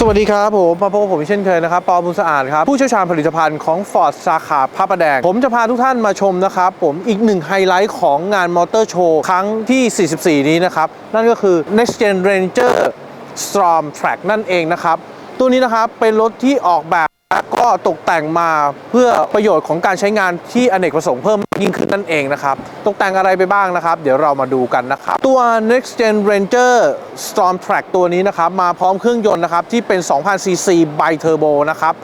สวัสดีครับผมมาพบกับผมเช่นเคยนะครับปอบุญสะอาดครับ ผู้เชี่ยวชาญผลิตภัณฑ์ของ Ford สาขาพระประแดง ผมจะพาทุกท่านมาชมนะครับ ผมอีกหนึ่งไฮไลท์ของงานมอเตอร์โชว์ครั้งที่ 44 นี้นะครับ นั่นก็คือ Next Gen Ranger Storm Track นั่นเองนะครับ ตัวนี้นะครับเป็นรถที่ออกแบบ ก็ตกแต่งมาเพื่อประโยชน์ของการใช้งานที่อเนกประสงค์เพิ่มยิ่งขึ้นนั่นเองนะครับ ตกแต่งอะไรไปบ้างนะครับ เดี๋ยวเรามาดูกันนะครับ ตัว Next Gen Ranger Storm Track ตัวนี้นะครับ มาพร้อมเครื่องยนต์นะครับ ที่เป็น 2,000 cc Bi Turbo นะครับ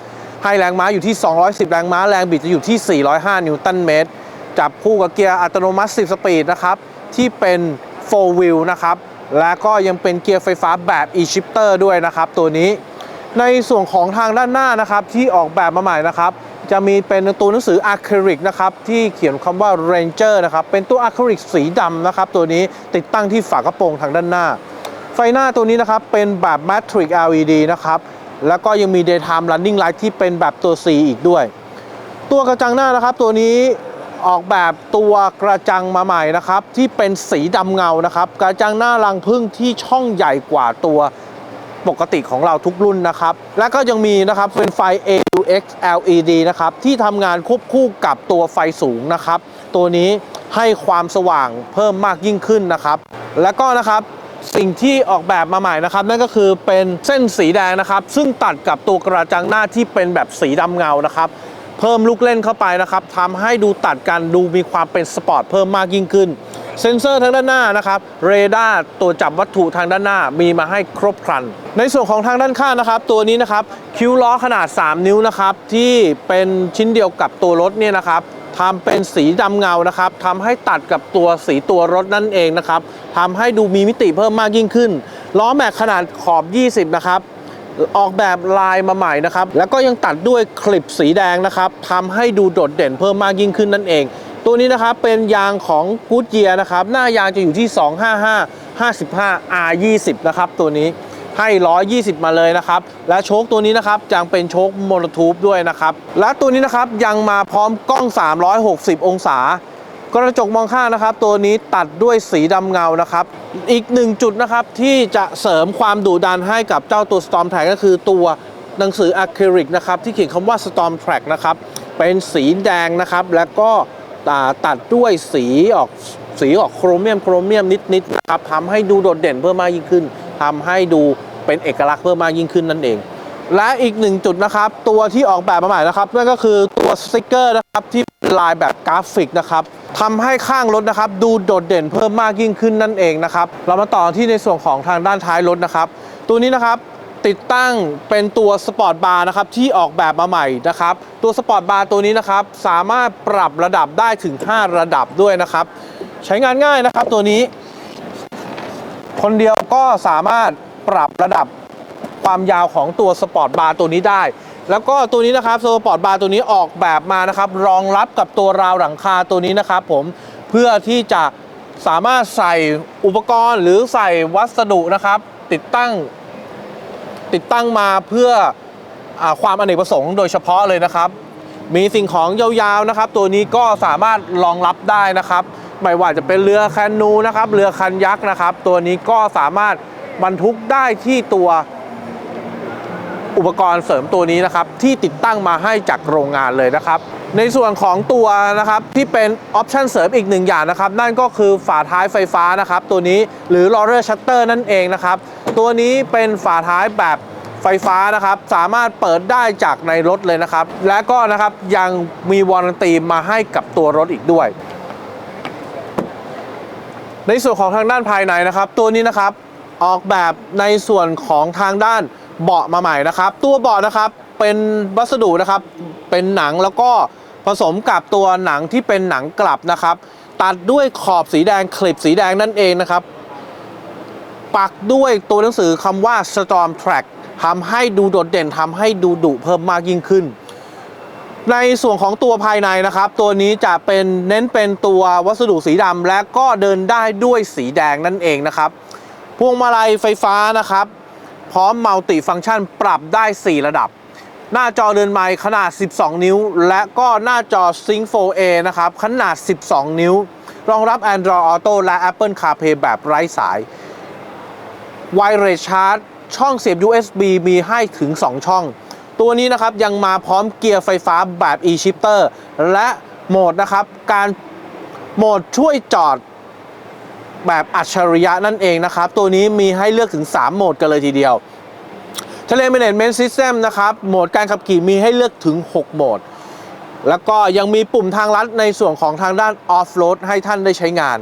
ให้แรงม้าอยู่ที่ 210 แรงม้าแรงบิดจะอยู่ที่ 405 นิวตันเมตร จับคู่กับเกียร์อัตโนมัติ 10 สปีดนะครับ ที่เป็น 4 wheel นะครับและก็ยังเป็นเกียร์ไฟฟ้าแบบ e-shifter ด้วยนะครับ ตัวนี้ ในส่วนของทางด้านหน้านะครับที่ออกแบบมาใหม่นะครับจะมีเป็นตัวหนังสืออะคริลิกนะครับที่เขียนคำว่า Ranger นะครับเป็นตัวอะคริลิกสีดำนะครับตัวนี้ติดตั้งที่ฝากระโปรงทางด้านหน้า ไฟหน้าตัวนี้นะครับเป็นแบบ Matrix LED นะครับแล้วก็ยังมี Daytime Running Light ที่เป็นแบบตัว C อีกด้วย ตัวกระจังหน้านะครับตัวนี้ออกแบบตัวกระจังมาใหม่นะครับที่เป็นสีดำเงานะครับกระจังหน้ารังพึ่งที่ช่องใหญ่กว่าตัว ปกติของเราทุกรุ่นนะครับ และก็ยังมีนะครับเป็นไฟ AUX LED นะครับที่ทำงานควบคู่กับตัวไฟสูงนะครับ ตัวนี้ให้ความสว่างเพิ่มมากยิ่งขึ้นนะครับ แล้วก็นะครับสิ่งที่ออกแบบมาใหม่นะครับนั่นก็คือเป็นเส้นสีแดงนะครับ ซึ่งตัดกับตัวกระจังหน้าที่เป็นแบบสีดำเงานะครับเพิ่มลูกเล่นเข้าไปนะครับทำให้ดูตัดกันดูมีความเป็นสปอร์ตเพิ่มมากยิ่งขึ้น เซ็นเซอร์ทางด้านหน้านะครับเรดาร์ตัวจับวัตถุทางด้านหน้ามีมาให้ครบครัน ในส่วนของทางด้านข้างนะครับ ตัวนี้นะครับคิ้วล้อขนาด 3 นิ้วนะครับที่เป็นชิ้นเดียวกับตัวรถเนี่ยนะครับทำเป็นสีดำเงานะครับทำให้ตัดกับตัวสีตัวรถนั่นเองนะครับทำให้ดูมีมิติเพิ่มมากยิ่งขึ้น ล้อแม็กขนาดขอบ 20 นะครับออกแบบลายมาใหม่นะครับ แล้วก็ยังตัดด้วยคลิปสีแดงนะครับทำให้ดูโดดเด่นเพิ่มมากยิ่งขึ้นนั่นเอง ตัวนี้นะครับเป็นยางของกูดเยียนะครับ หน้ายางจะอยู่ที่ 255 55 R20 นะครับตัวนี้ให้ 120 มาเลยนะครับ และโชคตัวนี้นะครับยังเป็นโชคโมโนทูบด้วยนะครับ และตัวนี้นะครับยังมาพร้อมกล้อง 360 องศากระจกมองข้างนะครับ ตัวนี้ตัดด้วยสีดำเงานะครับ อีกหนึ่งจุดนะครับที่จะเสริมความดุดันให้กับเจ้าตัว Storm Track ก็คือตัวหนังสืออะคริลิกนะครับที่เขียนคำว่า Storm Track นะครับเป็นสีแดงนะครับ แล้วก็ ตัดด้วยสีออกสีออกโครเมียมโครเมียมนิดๆนะครับทำให้ดูโดดเด่นเพิ่มมากยิ่งขึ้นทำให้ดูเป็นเอกลักษณ์เพิ่มมากยิ่งขึ้นนั่นเอง และอีกหนึ่งจุดนะครับ ตัวที่ออกแบบมาใหม่นะครับนั่นก็คือตัวสติกเกอร์นะครับที่ลายแบบกราฟิกนะครับทำให้ข้างรถนะครับ ดูโดดเด่นเพิ่มมากยิ่งขึ้นนั่นเองนะครับ เรามาต่อที่ในส่วนของทางด้านท้ายรถนะครับ ตัวนี้นะครับ ติดตั้งเป็นตัวสปอร์ตบาร์นะครับที่ออกแบบมาใหม่นะครับตัวสปอร์ตบาร์ตัวนี้นะครับสามารถปรับระดับได้ถึง 5 ระดับด้วยนะครับ ใช้งานง่ายนะครับตัวนี้ คนเดียวก็สามารถปรับระดับความยาวของตัวสปอร์ตบาร์ตัวนี้ได้ แล้วก็ตัวนี้นะครับสปอร์ตบาร์ตัวนี้ออกแบบมานะครับ รองรับกับตัวราวหลังคาตัวนี้นะครับผมเพื่อที่จะสามารถใส่อุปกรณ์หรือใส่วัสดุนะครับ ติดตั้ง ติดตั้งมาเพื่ออความอเนกประสงค์โดยเฉพาะเลยนะครับ มีสิ่งของยาวๆนะครับ ตัวนี้ก็สามารถรองรับได้นะครับไม่ว่าจะเป็นเรือแคนูนะครับ เรือคันยักษ์นะครับ ตัวนี้ก็สามารถบรรทุกได้ที่ตัวอุปกรณ์เสริมตัวนี้นะครับ ที่ติดตั้งมาให้จากโรงงานเลยนะครับ ในส่วนของตัวนะครับที่เป็นออปชันเสริมอีกหนึ่งอย่างนะครับ นั่นก็คือฝาท้ายไฟฟ้านะครับ ตัวนี้หรือ l o r e r Shutter นั่นเองนะครับ ตัวนี้เป็นฝาท้ายแบบไฟฟ้านะครับ สามารถเปิดได้จากในรถเลยนะครับ และก็นะครับยังมีวารันตีมาให้กับตัวรถอีกด้วย ในส่วนของทางด้านภายในนะครับ ตัวนี้นะครับออกแบบในส่วนของทางด้านเบาะมาใหม่นะครับ ตัวเบาะนะครับเป็นวัสดุนะครับเป็นหนังแล้วก็ผสมกับตัวหนังที่เป็นหนังกลับนะครับ ตัดด้วยขอบสีแดงคลิปสีแดงนั่นเองนะครับ ปักด้วยตัวหนังสือคำว่า Storm Track ทำให้ดูโดดเด่นทำให้ดูดุเพิ่มมากยิ่งขึ้น ในส่วนของตัวภายในนะครับ ตัวนี้จะเป็นเน้นเป็นตัววัสดุสีดำและก็เดินได้ด้วยสีแดงนั่นเองนะครับ พวงมาลัยไฟฟ้านะครับ พร้อมมัลติฟังก์ชันปรับได้ 4 ระดับ หน้าจอเดินไมค์ขนาด 12 นิ้ว และก็หน้าจอ Sync 4A นะครับขนาด 12 นิ้ว รองรับ Android Auto และ Apple CarPlay แบบไร้สาย Wireless Charge ช่อง เสียบ USB มีให้ถึง 2 ช่อง ตัวนี้นะครับยังมาพร้อมเกียร์ไฟฟ้าแบบ e-shifter และโหมดนะครับการโหมดช่วยจอดแบบอัจฉริยะนั่นเองนะครับ ตัวนี้มีให้เลือกถึง 3 โหมดกันเลยทีเดียวทเล Management System นะครับโหมดการขับขี่มีให้เลือกถึง 6 โหมด แล้วก็ยังมีปุ่มทางลัดในส่วนของทางด้าน Off Road ให้ท่านได้ใช้งาน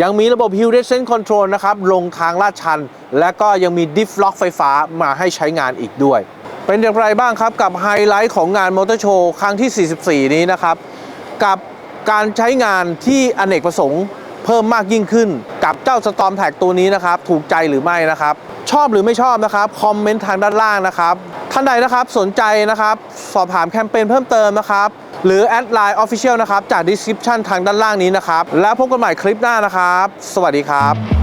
ยังมีระบบ Hill Descent Control นะครับ ลงทางลาดชัน และก็ยังมี Diff Lock ไฟฟ้ามาให้ใช้งานอีกด้วย เป็นอย่างไรบ้างครับกับไฮไลท์ของงานมอเตอร์โชว์ครั้งที่ 44 นี้นะครับ กับการใช้งานที่อเนกประสงค์ เพิ่มมากยิ่งขึ้น กับเจ้าสตอมแท็กตัวนี้นะครับ ถูกใจหรือไม่นะครับ ชอบหรือไม่ชอบนะครับ คอมเมนต์ทางด้านล่างนะครับท่านใดนะครับสนใจนะครับ สอบถามแคมเปญเพิ่มเติมนะครับ หรือแอดไลน์ออฟฟิเชียลนะครับ จากดีสคริปชันทางด้านล่างนี้นะครับ แล้วพบกันใหม่คลิปหน้านะครับ สวัสดีครับ